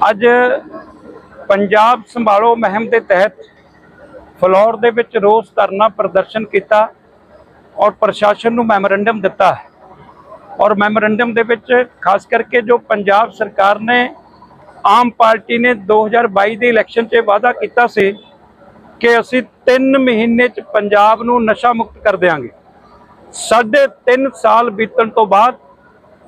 ਅੱਜ ਪੰਜਾਬ ਸੰਭਾਲੋ ਮੁਹਿੰਮ ਦੇ ਤਹਿਤ ਫਲੋਰ ਦੇ ਵਿੱਚ ਰੋਸ ਧਰਨਾ ਪ੍ਰਦਰਸ਼ਨ ਕੀਤਾ ਔਰ ਪ੍ਰਸ਼ਾਸਨ ਨੂੰ ਮੈਮੋਰੰਡਮ ਦਿੱਤਾ ਹੈ। ਔਰ ਮੈਮੋਰੰਡਮ ਦੇ ਵਿੱਚ ਖਾਸ ਕਰਕੇ ਜੋ ਪੰਜਾਬ ਸਰਕਾਰ ਨੇ ਆਮ ਪਾਰਟੀ ਨੇ 2022 ਦੇ ਇਲੈਕਸ਼ਨ 'ਚ ਵਾਅਦਾ ਕੀਤਾ ਸੀ ਕਿ ਅਸੀਂ 3 ਮਹੀਨੇ 'ਚ ਪੰਜਾਬ ਨੂੰ ਨਸ਼ਾ ਮੁਕਤ ਕਰ ਦੇਵਾਂਗੇ ਸਾਢੇ 3 ਸਾਲ ਬੀਤਣ ਤੋਂ ਬਾਅਦ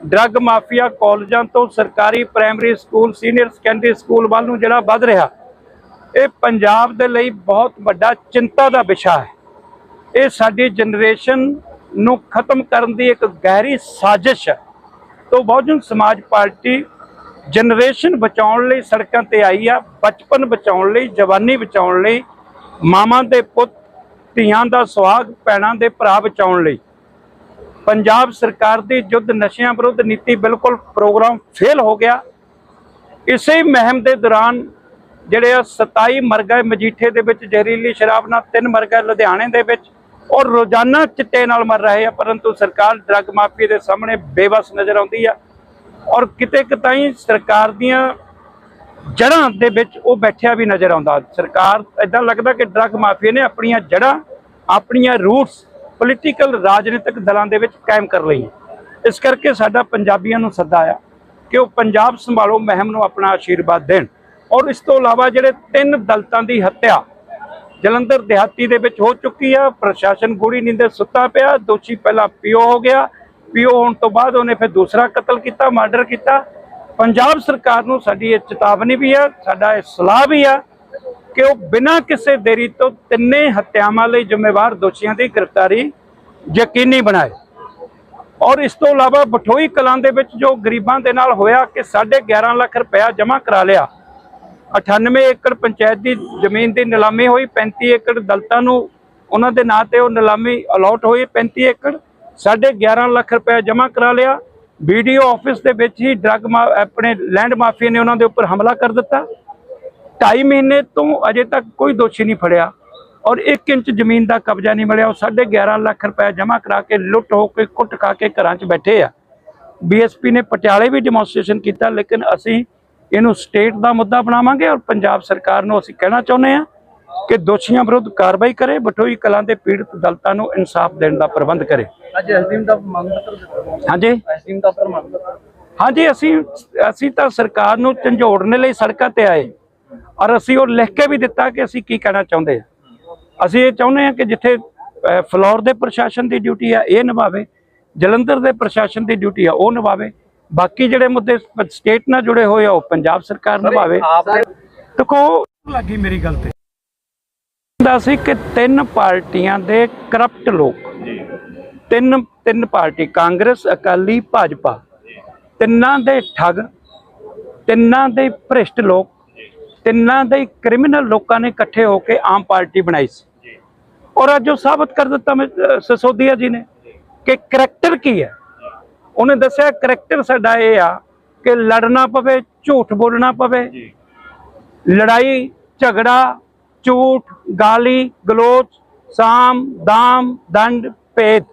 ਡਰੱਗ ਮਾਫੀਆ ਕਾਲਜਾਂ ਤੋਂ ਸਰਕਾਰੀ primary school, senior secondary school ਵੱਲ ਨੂੰ ਜਿਹੜਾ ਵੱਧ ਰਿਹਾ, ਇਹ ਪੰਜਾਬ ਦੇ ਲਈ ਬਹੁਤ ਵੱਡਾ ਚਿੰਤਾ ਦਾ ਵਿਸ਼ਾ ਹੈ। ਇਹ ਸਾਡੀ ਜਨਰੇਸ਼ਨ ਨੂੰ ਖਤਮ ਕਰਨ ਦੀ ਇੱਕ ਗਹਿਰੀ ਸਾਜ਼ਿਸ਼ ਹੈ। ਤੋਂ ਬਹੁਜਨ ਸਮਾਜ ਪਾਰਟੀ ਜਨਰੇਸ਼ਨ ਬਚਾਉਣ ਲਈ ਸੜਕਾਂ ਤੇ ਆਈ ਆ, ਬਚਪਨ ਬਚਾਉਣ ਲਈ, ਜਵਾਨੀ ਬਚਾਉਣ ਲਈ, ਮਾਵਾਂ ਦੇ ਪੁੱਤ, ਧੀਆਂ ਦਾ ਸੁਹਾਗ, ਭੈਣਾਂ ਦੇ ਭਰਾ ਬਚਾਉਣ ਲਈ। ਪੰਜਾਬ ਸਰਕਾਰ ਦੀ ਜੁੱਧ ਨਸ਼ਿਆਂ ਵਿਰੁੱਧ ਨੀਤੀ ਬਿਲਕੁਲ ਪ੍ਰੋਗਰਾਮ ਫੇਲ ਹੋ ਗਿਆ। ਇਸੇ ਮਹਿਮ ਦੇ ਦੌਰਾਨ ਜਿਹੜੇ ਆ 27 ਮਰਗਾ ਮਜੀਠੇ ਦੇ ਵਿੱਚ ਜ਼ਹਿਰੀਲੀ ਸ਼ਰਾਬ ਨਾਲ ਤਿੰਨ ਮਰਗਾ ਲੁਧਿਆਣੇ ਦੇ ਵਿੱਚ ਔਰ ਰੋਜ਼ਾਨਾ ਚਿੱਟੇ ਨਾਲ ਮਰ ਰਹੇ ਆ, ਪਰੰਤੂ ਸਰਕਾਰ ਡਰੱਗ ਮਾਫੀਆ ਦੇ ਸਾਹਮਣੇ ਬੇਬਸ ਨਜ਼ਰ ਆਉਂਦੀ ਆ ਔਰ ਕਿਤੇ ਕਿਤਾਈ ਸਰਕਾਰ ਦੀਆਂ ਜੜ੍ਹਾਂ ਦੇ ਵਿੱਚ ਉਹ ਬੈਠਿਆ ਵੀ ਨਜ਼ਰ ਆਉਂਦਾ। ਸਰਕਾਰ ਇਦਾਂ ਲੱਗਦਾ ਕਿ ਡਰੱਗ ਮਾਫੀਆ ਨੇ ਆਪਣੀਆਂ ਜੜ੍ਹਾਂ, ਆਪਣੀਆਂ ਰੂਟਸ ਪੋਲੀਟੀਕਲ ਰਾਜਨੀਤਿਕ ਦਲਾਂ ਦੇ ਵਿੱਚ ਕਾਇਮ ਕਰ ਲਈ ਇਸ ਕਰਕੇ ਸਾਡਾ ਪੰਜਾਬੀਆਂ ਨੂੰ ਸੱਦਾ ਆ ਕਿ ਉਹ ਪੰਜਾਬ ਸੰਭਾਲੋ, ਮਹਿਮ ਨੂੰ ਆਪਣਾ ਆਸ਼ੀਰਵਾਦ ਦੇਣ। ਔਰ ਇਸ ਤੋਂ ਇਲਾਵਾ ਜਿਹੜੇ ਤਿੰਨ ਦਲਤਾਂ ਦੀ ਹੱਤਿਆ ਜਲੰਧਰ ਦਿਹਾਤੀ ਦੇ ਵਿੱਚ ਹੋ ਚੁੱਕੀ ਆ, ਪ੍ਰਸ਼ਾਸਨ ਗੋਲੀ ਨੀਂਦੇ ਸੁੱਤਾ ਪਿਆ, ਦੋਸ਼ੀ ਪਹਿਲਾਂ ਪੀਓ ਹੋ ਗਿਆ, ਪੀਓ ਹੋਣ ਤੋਂ ਬਾਅਦ ਉਹਨੇ ਫਿਰ ਦੂਸਰਾ ਕਤਲ ਕੀਤਾ, ਮਰਡਰ ਕੀਤਾ। ਪੰਜਾਬ ਸਰਕਾਰ ਨੂੰ ਸਾਡੀ ਇਹ ਚੇਤਾਵਨੀ ਵੀ ਆ, ਸਾਡਾ ਇਹ ਸਲਾਹ ਵੀ ਆ ਕਿ ਉਹ ਬਿਨਾਂ ਕਿਸੇ ਦੇਰੀ ਤੋਂ ਤਿੰਨੇ ਹੱਤਿਆਵਾਂ ਲਈ ਜ਼ਿੰਮੇਵਾਰ ਦੋਸ਼ੀਆਂ ਦੀ ਗ੍ਰਿਫਤਾਰੀ ਯਕੀਨੀ ਬਣਾਏ। ਔਰ ਇਸ ਤੋਂ ਇਲਾਵਾ ਬਠੋਈ ਕਲਾਂ ਦੇ ਵਿੱਚ ਜੋ ਗਰੀਬਾਂ ਦੇ ਨਾਲ ਹੋਇਆ ਕਿ 11.5 ਲੱਖ ਰੁਪਇਆ ਜਮ੍ਹਾਂ ਕਰਾ ਲਿਆ 98 ਏਕੜ ਪੰਚਾਇਤ ਦੀ ਜ਼ਮੀਨ ਦੀ ਨਿਲਾਮੀ ਹੋਈ 35 ਏਕੜ ਦਲਤਾਂ ਨੂੰ ਉਹਨਾਂ ਦੇ ਨਾਂ ਤੇ ਉਹ ਨਿਲਾਮੀ ਅਲਾਟ ਹੋਈ 35 ਏਕੜ 11.5 ਲੱਖ ਰੁਪਇਆ ਜਮ੍ਹਾਂ ਕਰਾ ਲਿਆ। ਵੀਡੀਓ ਆਫਿਸ ਦੇ ਵਿੱਚ ਹੀ ਡਰੱਗ ਆਪਣੇ ਲੈਂਡ ਮਾਫੀਆ ਨੇ ਉਹਨਾਂ ਦੇ ਉੱਪਰ ਹਮਲਾ ਕਰ ਦਿੱਤਾ। 2.5 ਮਹੀਨੇ ਤੋਂ ਅਜੇ ਤੱਕ ਕੋਈ ਦੋਸ਼ੀ ਨਹੀਂ ਫੜਿਆ ਔਰ 1 ਇੰਚ ਜ਼ਮੀਨ ਦਾ ਕਬਜ਼ਾ ਨਹੀਂ ਮਿਲਿਆ। ਉਹ 11.5 ਲੱਖ ਰੁਪਏ ਜਮ੍ਹਾਂ ਕਰਾ ਕੇ ਲੁੱਟ ਹੋ ਕੇ ਕੁੱਟ ਖਾ ਕੇ ਘਰਾਂ 'ਚ ਬੈਠੇ ਆ। ਬੀਐਸਪੀ ਨੇ ਪਟਿਆਲੇ ਵੀ ਡੈਮੋਨਸਟ੍ਰੇਸ਼ਨ ਕੀਤਾ ਲੇਕਿਨ ਅਸੀਂ ਇਹਨੂੰ ਸਟੇਟ ਦਾ ਮੁੱਦਾ ਬਣਾਵਾਂਗੇ ਔਰ ਪੰਜਾਬ ਸਰਕਾਰ ਨੂੰ ਅਸੀਂ ਕਹਿਣਾ ਚਾਹੁੰਦੇ ਆ ਕਿ ਦੋਸ਼ੀਆਂ ਵਿਰੁੱਧ ਕਾਰਵਾਈ ਕਰੇ ਬਠੋਈ ਕਲਾਂ ਦੇ ਪੀੜਤ ਦਲਤਾਂ ਨੂੰ ਇਨਸਾਫ ਦੇਣ ਦਾ ਪ੍ਰਬੰਧ ਕਰੇ। ਅੱਜ ਹਜ਼ੀਮ ਦਾ ਮੰਗ ਪੱਤਰ ਦਿੱਤਾ ਹਾਂਜੀ? ਹਜ਼ੀਮ ਦਾ ਮੰਗ ਪੱਤਰ। ਹਾਂਜੀ ਅਸੀਂ ਅਸੀਂ ਤਾਂ ਸਰਕਾਰ ਨੂੰ ਝੰਜੋੜਨ ਲਈ ਸੜਕਾਂ ਤੇ ਆਏ। ਔਰ ਅਸੀਂ ਉਹ ਲਿਖ ਕੇ ਵੀ ਦਿੱਤਾ ਕਿ ਅਸੀਂ ਕੀ ਕਹਿਣਾ ਚਾਹੁੰਦੇ ਆ ਅਸੀਂ ਇਹ ਚਾਹੁੰਦੇ ਆ ਕਿ ਜਿੱਥੇ ਫਲੋਰ ਦੇ ਪ੍ਰਸ਼ਾਸਨ ਦੀ ਡਿਊਟੀ ਆ ਇਹ ਨਿਭਾਵੇ। ਜਲੰਧਰ ਦੇ ਪ੍ਰਸ਼ਾਸਨ ਦੀ ਡਿਊਟੀ ਆ ਉਹ ਨਿਭਾਵੇ। ਬਾਕੀ ਜਿਹੜੇ ਮੁੱਦੇ ਸਟੇਟ ਨਾਲ ਜੁੜੇ ਹੋਏ ਆ ਉਹ ਪੰਜਾਬ ਸਰਕਾਰ ਨਿਭਾਵੇ। ਦੇਖੋ ਲੱਗੀ ਮੇਰੀ ਗੱਲ ਤੇ। ਦਾ ਸੀ ਕਿ ਤਿੰਨ ਪਾਰਟੀਆਂ ਦੇ ਕਰਪਟ ਲੋਕ। ਤਿੰਨ ਤਿੰਨ ਪਾਰਟੀ ਕਾਂਗਰਸ ਅਕਾਲੀ ਭਾਜਪਾ। ਤਿੰਨਾਂ ਦੇ ਠੱਗ ਤਿੰਨਾਂ ਦੇ ਭ੍ਰਿਸ਼ਟ ਲੋਕ। ਤਿੰਨਾਂ ਦੇ ਕ੍ਰਿਮੀਨਲ ਲੋਕਾਂ ਨੇ ਇਕੱਠੇ ਹੋ ਕੇ ਆਮ ਪਾਰਟੀ ਬਣਾਈ ਸੀ। ਔਰ ਅੱਜ ਉਹ ਸਾਬਤ ਕਰ ਦਿੱਤਾ ਸਿਸੋਦੀਆ ਜੀ ਨੇ ਕਿ ਕਰੈਕਟਰ ਕੀ ਹੈ? ਉਹਨੇ ਦੱਸਿਆ ਕਰੈਕਟਰ ਸਾਡਾ ਇਹ ਆ ਕਿ ਲੜਨਾ ਪਵੇ ਝੂਠ ਬੋਲਣਾ ਪਵੇ। ਲੜਾਈ ਝਗੜਾ ਝੂਠ ਗਾਲੀ ਗਲੋਚ ਸਾਮ ਦਾਮ ਦੰਡ ਭੇਦ।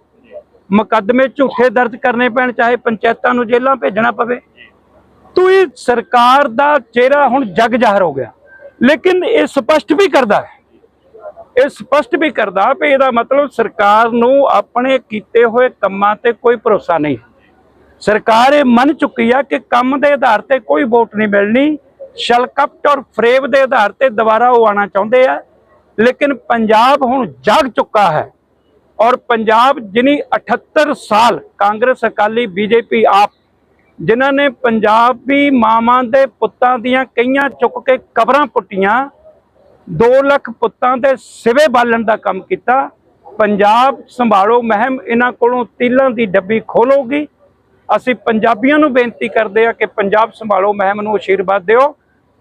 ਮੁਕੱਦਮੇ ਝੂਠੇ ਦਰਜ ਕਰਨੇ ਪੈਣ ਚਾਹੇ ਪੰਚਾਇਤਾਂ ਨੂੰ ਜੇਲ੍ਹਾਂ ਭੇਜਣਾ ਪਵੇ। ਤੋ ਇਹ ਸਰਕਾਰ ਦਾ ਚਿਹਰਾ ਹੁਣ ਜਗ ਜ਼ਾਹਰ ਹੋ ਗਿਆ। ਲੇਕਿਨ ਇਹ ਸਪਸ਼ਟ ਵੀ ਕਰਦਾ ਹੈ। ਇਹ ਸਪਸ਼ਟ ਵੀ ਕਰਦਾ ਵੀ ਇਹਦਾ ਮਤਲਬ ਸਰਕਾਰ ਨੂੰ ਆਪਣੇ ਕੀਤੇ ਹੋਏ ਕੰਮਾਂ ਤੇ ਕੋਈ ਭਰੋਸਾ ਨਹੀਂ। ਸਰਕਾਰ ਇਹ ਮੰਨ ਚੁੱਕੀ ਆ ਕਿ ਕੰਮ ਦੇ ਆਧਾਰ ਤੇ ਕੋਈ ਵੋਟ ਨਹੀਂ ਮਿਲਣੀ। ਸ਼ਲਕਪਟ ਔਰ ਫਰੇਬ ਦੇ ਆਧਾਰ ਤੇ ਦੁਬਾਰਾ ਉਹ ਆਣਾ ਚਾਹੁੰਦੇ ਆ। ਲੇਕਿਨ ਪੰਜਾਬ ਹੁਣ ਜਾਗ ਚੁੱਕਾ ਹੈ ਔਰ ਪੰਜਾਬ ਜਿਨੀ 78 ਸਾਲ ਕਾਂਗਰਸ ਅਕਾਲੀ ਬੀਜੇਪੀ ਆਪ ਜਿਨ੍ਹਾਂ ਨੇ ਪੰਜਾਬੀ ਮਾਵਾਂ ਦੇ ਪੁੱਤਾਂ ਦੀਆਂ ਕਈਆਂ ਚੁੱਕ ਕੇ ਕਬਰਾਂ ਪੁੱਟੀਆਂ 2 ਲੱਖ ਪੁੱਤਾਂ ਦੇ ਸਿਵੇ ਬਾਲਣ ਦਾ ਕੰਮ ਕੀਤਾ। ਪੰਜਾਬ ਸੰਭਾਲੋ ਮਹਿਮ ਇਹਨਾਂ ਕੋਲੋਂ ਤੀਲਾਂ ਦੀ ਡੱਬੀ ਖੋਲੋਗੀ। ਅਸੀਂ ਪੰਜਾਬੀਆਂ ਨੂੰ ਬੇਨਤੀ ਕਰਦੇ ਆ ਕਿ ਪੰਜਾਬ ਸੰਭਾਲੋ ਮਹਿਮ ਨੂੰ ਆਸ਼ੀਰਵਾਦ ਦਿਓ।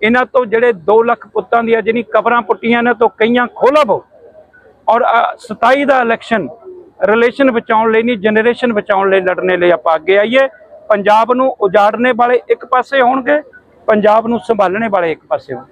ਇਹਨਾਂ ਤੋਂ ਜਿਹੜੇ 2 ਲੱਖ ਪੁੱਤਾਂ ਦੀਆਂ ਜਿਹੜੀ ਕਬਰਾਂ ਪੁੱਟੀਆਂ ਨੇ ਤੋਂ ਕਈਆਂ ਖੋਲਵੋ ਔਰ ਅ, 27 ਦਾ ਇਲੈਕਸ਼ਨ ਰਿਲੇਸ਼ਨ ਬਚਾਉਣ ਲਈ ਨਹੀਂ ਜਨਰੇਸ਼ਨ ਬਚਾਉਣ ਲਈ ਲੜਨੇ ਲਈ ਆਪਾਂ ਅੱਗੇ ਆਈਏ। ਪੰਜਾਬ ਨੂੰ ਉਜਾੜਨੇ ਵਾਲੇ ਇੱਕ ਪਾਸੇ ਹੋਣਗੇ ਪੰਜਾਬ ਨੂੰ ਸੰਭਾਲਣੇ ਵਾਲੇ ਇੱਕ ਪਾਸੇ ਹੋਣਗੇ।